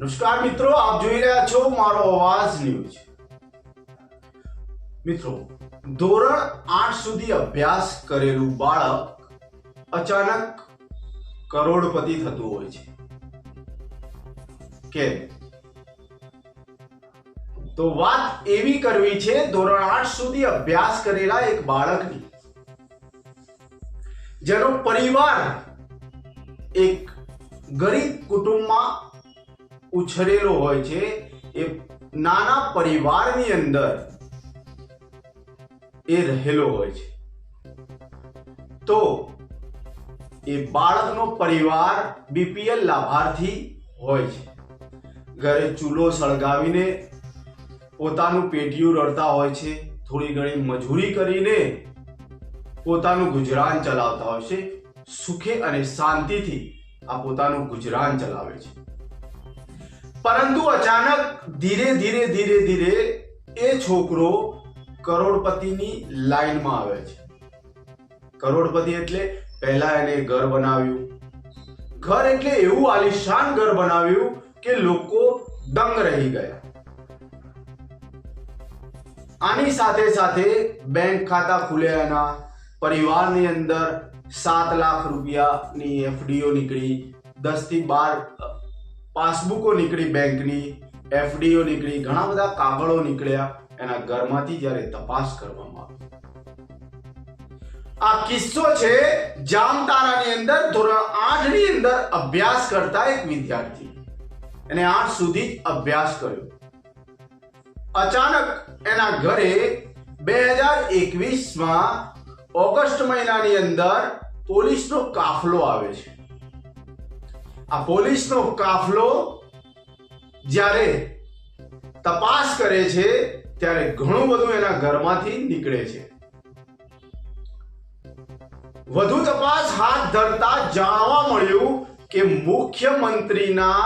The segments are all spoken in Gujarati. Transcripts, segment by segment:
નમસ્કાર મિત્રો, આપ જોઈ રહ્યા છો મારો અવાજ ન્યૂઝ. મિત્રો, ધોરણ આઠ સુધી અભ્યાસ કરેલું બાળક અચાનક કરોડપતિ થતું હોય છે. કે તો વાત એવી કરવી છે, ધોરણ આઠ સુધી અભ્યાસ કરેલા એક બાળકની, જેનો પરિવાર એક ગરીબ કુટુંબમાં ઉછરેલો હોય છે એ નાના પરિવારની અંદર એ રહેલો હોય છે. તો એ બાળકનો પરિવાર બીપીએલ લાભાર્થી હોય છે. ઘરે ચૂલો સળગાવીને પોતાનું પેટીયું રડતા હોય છે. થોડી ઘણી મજૂરી કરીને પોતાનું ગુજરાન ચલાવતા હોય છે. સુખે અને શાંતિથી આ પોતાનું ગુજરાન ચલાવે છે. પરંતુ અચાનક ધીરે ધીરે ધીરે ધીરે એ છોકરો કરોડપતિની લાઈનમાં આવે છે. કરોડપતિ એટલે પહેલા એને ઘર બનાવ્યું. ઘર એટલે એવું આલિશાન ઘર બનાવ્યું કે લોકો દંગ રહી ગયા. આની સાથે સાથે બેંક ખાતા ખુલ્યાના પરિવારની અંદર સાત લાખ રૂપિયાની એફડીઓ નીકળી. દસથી બાર પાસબુકો નીકળી બેંકની, એફડીઓ નીકળી, ઘણા બધા કાગળો નીકળ્યા એના ઘરમાંથી જ્યારે તપાસ કરવામાં આવી. આ કિસ્સો છે જામતારાની અંદર, ધોરણ આઠની અંદર અભ્યાસ કરતા એક વિદ્યાર્થી. એને આઠ સુધી જ અભ્યાસ કર્યો. અચાનક એના ઘરે બે હજાર એકવીસમાં ઓગસ્ટ મહિનાની અંદર પોલીસનો કાફલો આવે છે. આ પોલીસનો કાફલો જ્યારે તપાસ કરે છે, ત્યારે ઘણું બધું એના ઘરમાંથી નીકળે છે. વધુ તપાસ હાથ ધરતા જાણવા મળ્યું કે મુખ્યમંત્રીના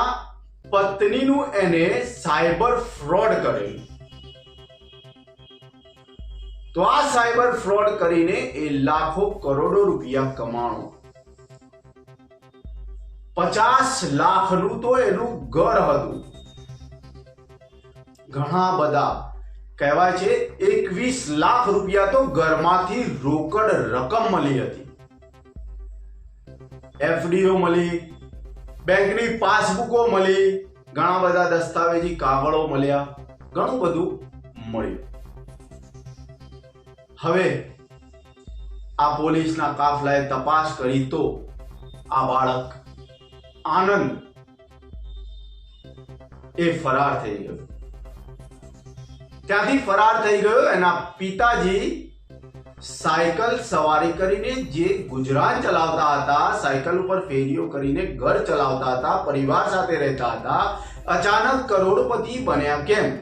પત્નીનું એને સાયબર ફ્રોડ કરેલું. તો આ સાયબર ફ્રોડ કરીને એ લાખો કરોડો રૂપિયા કમાણો પચાસ લાખનું તો એનું ઘર હતું. ઘણા બધા કહેવાય છે, એકવીસ લાખ રૂપિયા તો ઘરમાંથી રોકડ રકમ મળી હતી. એફડીઓ મળી, બેંકની પાસબુકો મળી, ઘણા બધા દસ્તાવેજી કાગળો મળ્યા, ઘણું બધું મળ્યું. હવે આ પોલીસના કાફલાએ તપાસ કરી તો આ બાળક આનંદ એ ફરાર થઈ ગયો ત્યાંથી ફરાર થઈ ગયો એના પિતાજી સાયકલ સવારી કરીને જે ગુજરાન ચલાવતા હતા સાયકલ ઉપર ફેરીઓ કરીને ઘર ચલાવતા હતા પરિવાર સાથે રહેતા હતા અચાનક કરોડપતિ બન્યા કેમ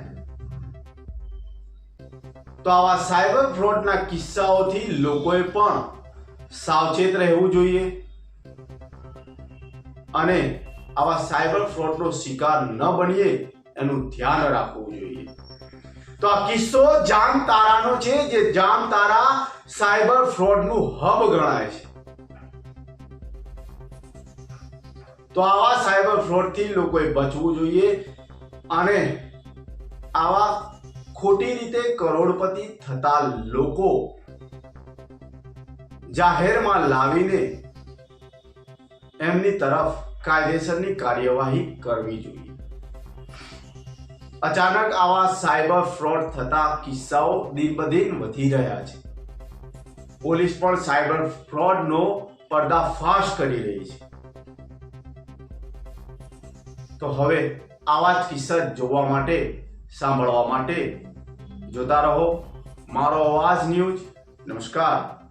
તો આવા સાયબર ફ્રોડના કિસ્સાઓથી લોકોએ પણ સાવચેત રહેવું જોઈએ અને આવા સાયબર ફ્રોડનો શિકાર ન બનીએ, એનું ધ્યાન રાખવું જોઈએ. તો આ કિસ્સો જામ તારાનો છે, જે જામ તારા સાયબર ફ્રોડનું હબ ગણાય છે. તો આવા સાયબર ફ્રોડથી લોકોએ બચવું જોઈએ અને આવા ખોટી રીતે કરોડપતિ થતા લોકો જાહેરમાં લાવીને એમની તરફ કાયદેસરની કાર્યવાહી કરવી જોઈએ. અચાનક આવા સાયબર ફ્રોડ થતા કિસ્સાઓ દિન વધી રહ્યા છે. પોલીસ પણ સાયબર ફ્રોડનો પર્દાફાશ કરી રહી છે. તો હવે આવા જ કિસ્સા જોવા માટે, સાંભળવા માટે જોતા રહો. મારો અવાજ ન્યૂઝ. નમસ્કાર.